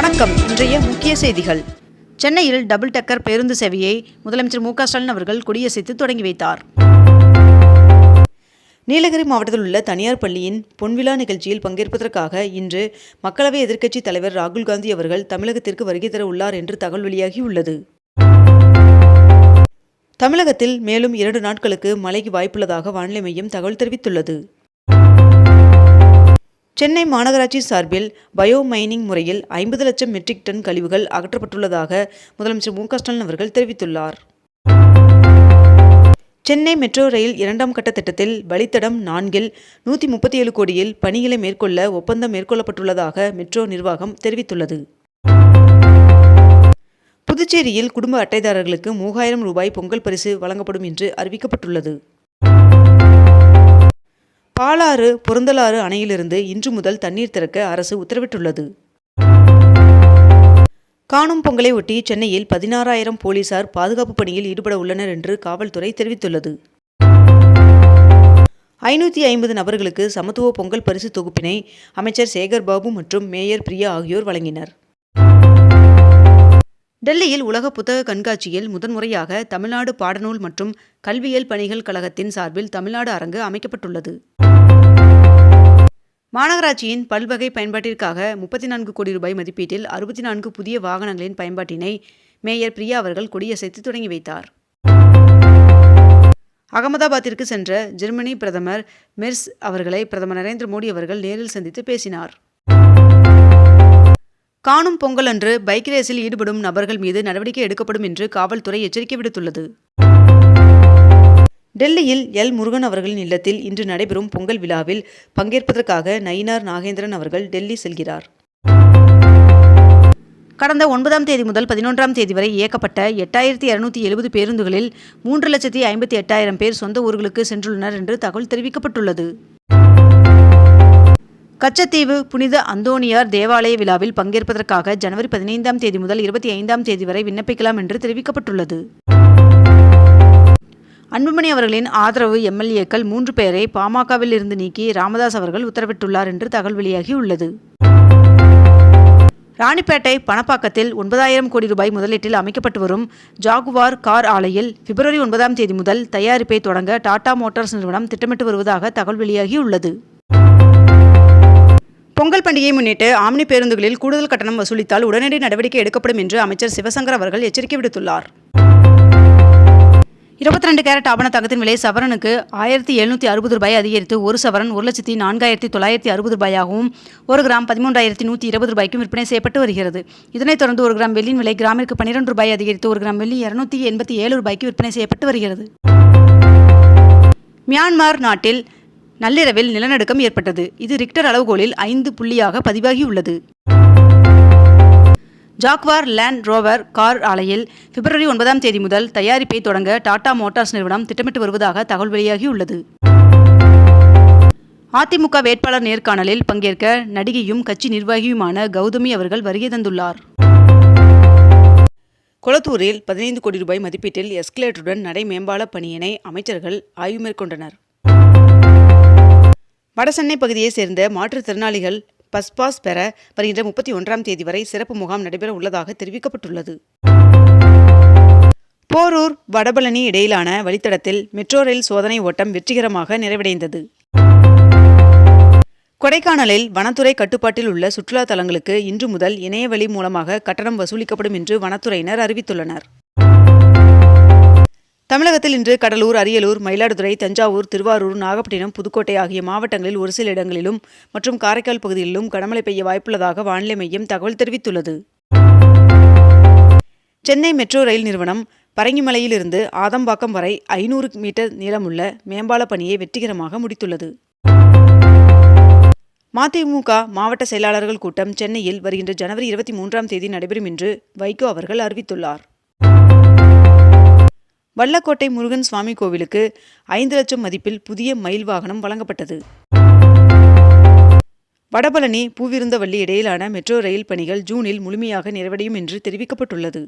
வணக்கம். இன்றைய முக்கிய செய்திகள். சென்னையில் டபுள் டக்கர் பேருந்து சேவையை முதலமைச்சர் மு க ஸ்டாலின் அவர்கள் கொடியசைத்து தொடங்கி வைத்தார். நீலகிரி மாவட்டத்தில் உள்ள தனியார் பள்ளியின் பொன்விழா நிகழ்ச்சியில் பங்கேற்பதற்காக இன்று மக்களவை எதிர்க்கட்சித் தலைவர் ராகுல் காந்தி அவர்கள் தமிழகத்திற்கு வருகை தர உள்ளார் என்று தகவல் வெளியாகியுள்ளது தமிழகத்தில் மேலும் இரண்டு நாட்களுக்கு மழைக்கு வாய்ப்புள்ளதாக வானிலை மையம் தகவல் தெரிவித்துள்ளது. சென்னை மாநகராட்சி சார்பில் பயோ மைனிங் முறையில் ஐம்பது லட்சம் மெட்ரிக் டன் கழிவுகள் அகற்றப்பட்டுள்ளதாக முதலமைச்சர் மு க ஸ்டாலின் அவர்கள் தெரிவித்துள்ளார். சென்னை மெட்ரோ ரயில் இரண்டாம் கட்ட திட்டத்தில் வழித்தடம் நான்கில் நூற்றி முப்பத்தி ஏழு கோடியில் பணிகளை மேற்கொள்ள ஒப்பந்தம் மேற்கொள்ளப்பட்டுள்ளதாக மெட்ரோ நிர்வாகம் தெரிவித்துள்ளது. புதுச்சேரியில் குடும்ப அட்டைதாரர்களுக்கு மூவாயிரம் ரூபாய் பொங்கல் பரிசு வழங்கப்படும் என்று அறிவிக்கப்பட்டுள்ளது. பாலாறு பொருந்தலாறு அணையிலிருந்து இன்று முதல் தண்ணீர் திறக்க அரசு உத்தரவிட்டுள்ளது. காணும் பொங்கலை ஒட்டி சென்னையில் பதினாறாயிரம் போலீசார் பாதுகாப்பு பணியில் ஈடுபட உள்ளனர் என்று காவல்துறை தெரிவித்துள்ளது. ஐநூற்றி ஐம்பது நபர்களுக்கு சமத்துவ பொங்கல் பரிசு தொகுப்பினை அமைச்சர் சேகர் பாபு மற்றும் மேயர் பிரியா ஆகியோர் வழங்கினர். டெல்லியில் உலக புத்தக கண்காட்சியில் முதன்முறையாக தமிழ்நாடு பாடநூல் மற்றும் கல்வியியல் பணிகள் கழகத்தின் சார்பில் தமிழ்நாடு அரங்கு அமைக்கப்பட்டுள்ளது. மாநகராட்சியின் பல்வகை பயன்பாட்டிற்காக முப்பத்தி நான்கு கோடி ரூபாய் மதிப்பீட்டில் அறுபத்தி நான்கு புதிய வாகனங்களின் பயன்பாட்டினை மேயர் பிரியா அவர்கள் கொடியசைத்து தொடங்கி வைத்தார். அகமதாபாத்திற்கு சென்ற ஜெர்மனி பிரதமர் மெர்ஸ் அவர்களை பிரதமர் நரேந்திர மோடி அவர்கள் நேரில் சந்தித்து பேசினார். காணும் பொங்கல் அன்று பைக் ரேஸில் ஈடுபடும் நபர்கள் மீது நடவடிக்கை எடுக்கப்படும் என்று காவல்துறை எச்சரிக்கை விடுத்துள்ளது. டெல்லியில் எல். முருகன் அவர்களின் இல்லத்தில் இன்று நடைபெறும் பொங்கல் விழாவில் பங்கேற்பதற்காக நயினார் நாகேந்திரன் அவர்கள் டெல்லி செல்கிறார். கடந்த ஒன்பதாம் தேதி முதல் பதினொன்றாம் தேதி வரை இயக்கப்பட்ட எட்டாயிரத்தி இரநூத்தி எழுபது பேருந்துகளில் மூன்று லட்சத்தி ஐம்பத்தி எட்டாயிரம் பேர் சொந்த ஊர்களுக்கு சென்றுள்ளனர் என்று தகவல் தெரிவிக்கப்பட்டுள்ளது. கச்சத்தீவு புனித அந்தோனியார் தேவாலய விழாவில் பங்கேற்பதற்காக ஜனவரி பதினைந்தாம் தேதி முதல் இருபத்தி ஐந்தாம் தேதி வரை விண்ணப்பிக்கலாம் என்று தெரிவிக்கப்பட்டுள்ளது. அன்புமணி அவர்களின் ஆதரவு எம்எல்ஏக்கள் மூன்று பேரை பாமகவில் இருந்து நீக்கி ராமதாஸ் அவர்கள் உத்தரவிட்டுள்ளார் என்று தகவல் வெளியாகியுள்ளது ராணிப்பேட்டை பணப்பாக்கத்தில் ஒன்பதாயிரம் கோடி ரூபாய் முதலீட்டில் அமைக்கப்பட்டு வரும் ஜாகுவார் கார் ஆலையில் பிப்ரவரி ஒன்பதாம் தேதி முதல் தயாரிப்பை தொடங்க டாடா மோட்டார்ஸ் நிறுவனம் திட்டமிட்டு வருவதாக தகவல் வெளியாகியுள்ளது பொங்கல் பண்டிகையை முன்னிட்டு ஆம்னி பேருந்துகளில் கூடுதல் கட்டணம் வசூலித்தால் உடனடி நடவடிக்கை எடுக்கப்படும் என்று அமைச்சர் சிவசங்கர் அவர்கள் எச்சரிக்கை விடுத்துள்ளார். இருபத்தி ரெண்டு கேரட் ஆபண தங்கத்தின் விலை சவரனுக்கு ஆயிரத்தி எழுநூற்றி அறுபது ரூபாய் அதிகரித்து ஒரு சவரன் ஒரு லட்சத்தி நான்காயிரத்தி தொள்ளாயிரத்தி அறுபது ரூபாயாகவும் ஒரு கிராம் பதிமூன்றாயிரத்தி நூற்றி இருபது ரூபாய்க்கும் விற்பனை செய்யப்பட்டு வருகிறது. இதனைத் தொடர்ந்து ஒரு கிராம் வெள்ளியின் விலை கிராமிற்கு பன்னிரண்டு ரூபாய் அதிகரித்து ஒரு கிராம் வெள்ளி இருநூத்தி எண்பத்தி ஏழு ரூபாய்க்கு விற்பனை செய்யப்பட்டு வருகிறது. மியான்மர் நாட்டில் நள்ளிரவில் நிலநடுக்கம் ஏற்பட்டது. இது ரிக்டர் அளவுகோலில் ஐந்து புள்ளியாக பதிவாகியுள்ளது. ஜாக்வார் லேண்ட் ரோவர் கார் ஆலையில் பிப்ரவரி ஒன்பதாம் தேதி முதல் தயாரிப்பை தொடங்க டாடா மோட்டார்ஸ் நிறுவனம் திட்டமிட்டு வருவதாக தகவல் வெளியாகியுள்ளது. அதிமுக வேட்பாளர் நேர்காணலில் பங்கேற்க நடிகையும் கட்சி நிர்வாகியுமான கௌதமி அவர்கள் வருகை தந்துள்ளார். கொளத்தூரில் பதினைந்து கோடி ரூபாய் மதிப்பீட்டில் எஸ்கலேட்டருடன் நடை மேம்பால பணியினை அமைச்சர்கள் ஆய்வு மேற்கொண்டனர். வடசென்னை பகுதியைச் சேர்ந்த மாற்றுத்திறனாளிகள் பஸ் பாஸ் பெற வருகின்ற முப்பத்தி ஒன்றாம் தேதி வரை சிறப்பு முகாம் நடைபெற உள்ளதாக தெரிவிக்கப்பட்டுள்ளது. போரூர் வடபழனி இடையிலான வழித்தடத்தில் மெட்ரோ ரயில் சோதனை ஓட்டம் வெற்றிகரமாக நிறைவடைந்தது. கொடைக்கானலில் வனத்துறை கட்டுப்பாட்டில் உள்ள சுற்றுலா தலங்களுக்கு இன்று முதல் இணையவழி மூலமாக கட்டணம் வசூலிக்கப்படும் என்று வனத்துறையினர் அறிவித்துள்ளனர். தமிழகத்தில் இன்று கடலூர் அரியலூர் மயிலாடுதுறை தஞ்சாவூர் திருவாரூர் நாகப்பட்டினம் புதுக்கோட்டை ஆகிய மாவட்டங்களில் ஒரு சில இடங்களிலும் மற்றும் காரைக்கால் பகுதிகளிலும் கனமழை பெய்ய வாய்ப்புள்ளதாக வானிலை மையம் தகவல் தெரிவித்துள்ளது. சென்னை மெட்ரோ ரயில் நிறுவனம் பரங்கிமலையிலிருந்து ஆதம்பாக்கம் வரை ஐநூறு மீட்டர் நீளமுள்ள மேம்பால பணியை வெற்றிகரமாக முடித்துள்ளது. மதிமுக மாவட்ட செயலாளர்கள் கூட்டம் சென்னையில் வருகின்ற ஜனவரி இருபத்தி மூன்றாம் தேதி நடைபெறும் என்று வைகோ அவர்கள் அறிவித்துள்ளார். வல்லக்கோட்டை முருகன் சுவாமி கோவிலுக்கு ஐந்து லட்சம் மதிப்பில் புதிய மயில் வாகனம் வழங்கப்பட்டது. வடபழனி பூவிருந்தவள்ளி இடையிலான மெட்ரோ ரயில் பணிகள் ஜூனில் முழுமையாக நிறைவடையும் என்று தெரிவிக்கப்பட்டுள்ளது.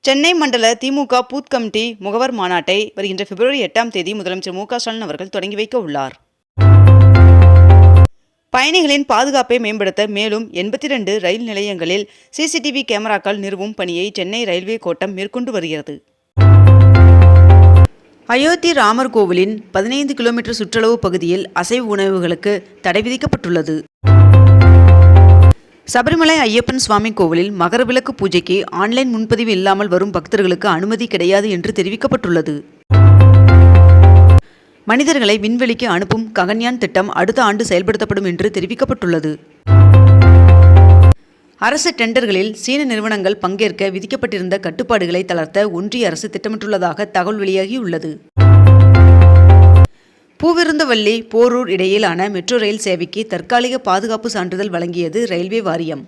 சென்னை மண்டல திமுக பூத் கமிட்டி முகவர் மாநாட்டை வருகின்ற பிப்ரவரி எட்டாம் தேதி முதலமைச்சர் மு க ஸ்டாலின் அவர்கள் தொடங்கி வைக்க உள்ளார். பயணிகளின் பாதுகாப்பை மேம்படுத்த மேலும் எண்பத்தி ரெண்டு ரயில் நிலையங்களில் சிசிடிவி கேமராக்கள் நிறுவும் பணியை சென்னை ரயில்வே கோட்டம் மேற்கொண்டு வருகிறது. அயோத்தி ராமர் கோவிலின் பதினைந்து கிலோமீட்டர் சுற்றளவு பகுதியில் அசைவ உணவுகளுக்கு தடை விதிக்கப்பட்டுள்ளது. சபரிமலை ஐயப்பன் சுவாமி கோவிலில் மகரவிளக்கு பூஜைக்கு ஆன்லைன் முன்பதிவு இல்லாமல் வரும் பக்தர்களுக்கு அனுமதி கிடையாது என்று தெரிவிக்கப்பட்டுள்ளது. மனிதர்களை விண்வெளிக்கு அனுப்பும் ககன்யான் திட்டம் அடுத்த ஆண்டு செயல்படுத்தப்படும் என்று தெரிவிக்கப்பட்டுள்ளது. அரசு டெண்டர்களில் சீன நிறுவனங்கள் பங்கேற்க விதிக்கப்பட்டிருந்த கட்டுப்பாடுகளை தளர்த்த ஒன்றிய அரசு திட்டமிட்டுள்ளதாக தகவல் வெளியாகியுள்ளது. பூவிருந்தவல்லி போரூர் இடையிலான மெட்ரோ ரயில் சேவைக்கு தற்காலிக பாதுகாப்பு சான்றிதழ் வழங்கியது ரயில்வே வாரியம்.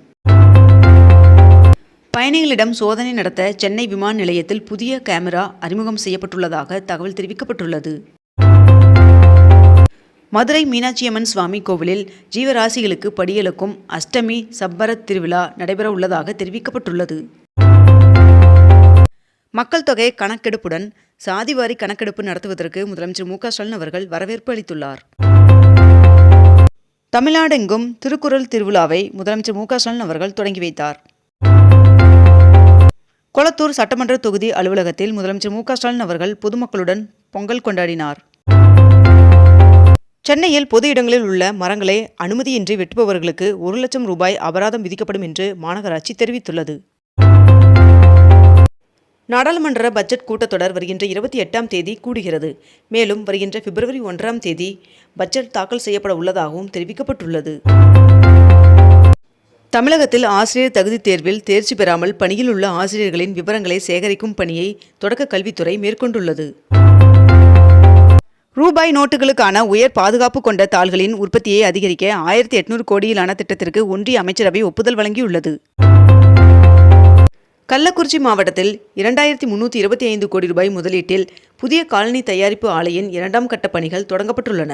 பயணிகளிடம் சோதனை நடத்த சென்னை விமான நிலையத்தில் புதிய கேமரா அறிமுகம் செய்யப்பட்டுள்ளதாக தகவல் தெரிவிக்கப்பட்டுள்ளது. மதுரை மீனாட்சியம்மன் சுவாமி கோவிலில் ஜீவராசிகளுக்கு படியலுக்கும் அஷ்டமி சப்பரத் திருவிழா நடைபெற உள்ளதாக தெரிவிக்கப்பட்டுள்ளது. மக்கள் தொகை கணக்கெடுப்புடன் சாதிவாரி கணக்கெடுப்பு நடத்துவதற்கு முதலமைச்சர் மு க ஸ்டாலின் அவர்கள் வரவேற்பு அளித்துள்ளார். தமிழ்நாடெங்கும் திருக்குறள் திருவிழாவை முதலமைச்சர் மு க ஸ்டாலின் அவர்கள் தொடங்கி வைத்தார். கொளத்தூர் சட்டமன்ற தொகுதி அலுவலகத்தில் முதலமைச்சர் மு க ஸ்டாலின் அவர்கள் பொதுமக்களுடன் பொங்கல் கொண்டாடினார். சென்னையில் பொது இடங்களில் உள்ள மரங்களை அனுமதியின்றி வெட்டுபவர்களுக்கு ஒரு லட்சம் ரூபாய் அபராதம் விதிக்கப்படும் என்று மாநகராட்சி தெரிவித்துள்ளது. நாடாளுமன்ற பட்ஜெட் கூட்டத்தொடர் வருகின்ற இருபத்தி எட்டாம் தேதி கூடுகிறது. மேலும் வருகின்ற பிப்ரவரி ஒன்றாம் தேதி பட்ஜெட் தாக்கல் செய்யப்பட உள்ளதாகவும் தெரிவிக்கப்பட்டுள்ளது. தமிழகத்தில் ஆசிரியர் தகுதித் தேர்வில் தேர்ச்சி பெறாமல் பணியில் உள்ள ஆசிரியர்களின் விவரங்களை சேகரிக்கும் பணியை தொடக்க கல்வித்துறை மேற்கொண்டுள்ளது. ரூபாய் நோட்டுகளுக்கான உயர் பாதுகாப்பு கொண்ட தாள்களின் உற்பத்தியை அதிகரிக்க ஆயிரத்தி எட்நூறு கோடியிலான திட்டத்திற்கு ஒன்றிய அமைச்சரவை ஒப்புதல் வழங்கியுள்ளது. கள்ளக்குறிச்சி மாவட்டத்தில் இரண்டாயிரத்தி முன்னூற்றி இருபத்தி ஐந்து கோடி ரூபாய் முதலீட்டில் புதிய காலனி தயாரிப்பு ஆலையின் இரண்டாம் கட்ட பணிகள் தொடங்கப்பட்டுள்ளன.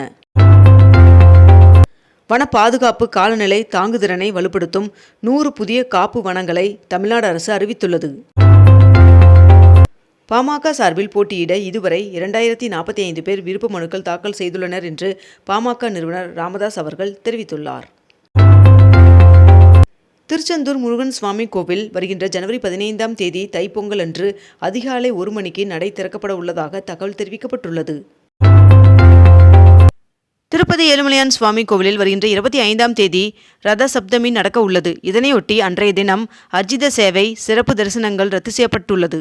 வன பாதுகாப்பு காலநிலை தாங்குதிறனை வலுப்படுத்தும் நூறு புதிய காப்பு வனங்களை தமிழ்நாடு அரசு அறிவித்துள்ளது. பாமக சார்பில் போட்டியிட இதுவரை இரண்டாயிரத்தி நாற்பத்தி ஐந்து பேர் விருப்ப மனுக்கள் தாக்கல் செய்துள்ளனர் என்று பாமக நிறுவனர் ராமதாஸ் அவர்கள் தெரிவித்துள்ளார். திருச்செந்தூர் முருகன் சுவாமி கோவில் வருகின்ற ஜனவரி பதினைந்தாம் தேதி தைப்பொங்கல் அன்று அதிகாலை ஒரு மணிக்கு நடை திறக்கப்பட உள்ளதாக தகவல் தெரிவிக்கப்பட்டுள்ளது. திருப்பதி ஏழுமலையான் சுவாமி கோவிலில் வருகின்ற இருபத்தி ஐந்தாம் தேதி ரத சப்தமி நடக்க உள்ளது இதனையொட்டி அன்றைய தினம் அர்ஜித சேவை சிறப்பு தரிசனங்கள் ரத்து செய்யப்பட்டுள்ளது.